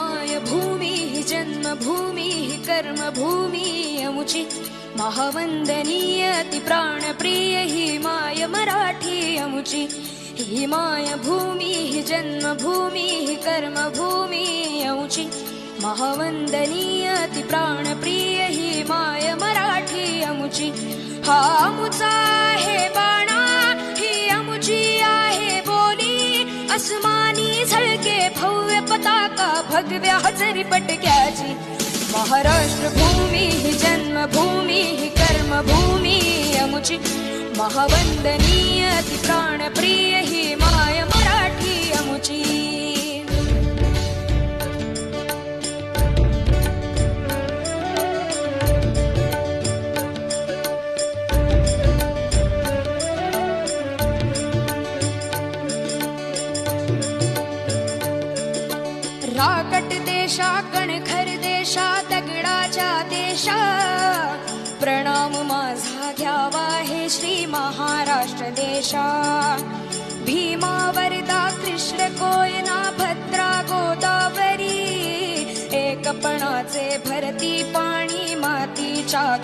माय जन्मभूमिः ही कर्मभूमी अमुची महावंदनीय ती माय मराठी अमुची ही माय भूमी ही जन्मभूमी अमुची माय मराठी अमुची हा अमुचा आहे बाणा ही अमुची आहे बोली अस्मा भगव्याचरि पटक्याजि महाराष्ट्रभूमिः जन्मभूमिः कर्मभूमि अमुचि. महा वन्दनीयति प्राणप्रिय हि राकट देशा कणखर देशा दगडाच्या देशा. प्रणाम माझा घ्यावा हे श्री महाराष्ट्र देशा. भीमा वरदा कृष्ण कोयना भद्रा गोदावरी. एकपणाचे भरती पाणी मातीच्या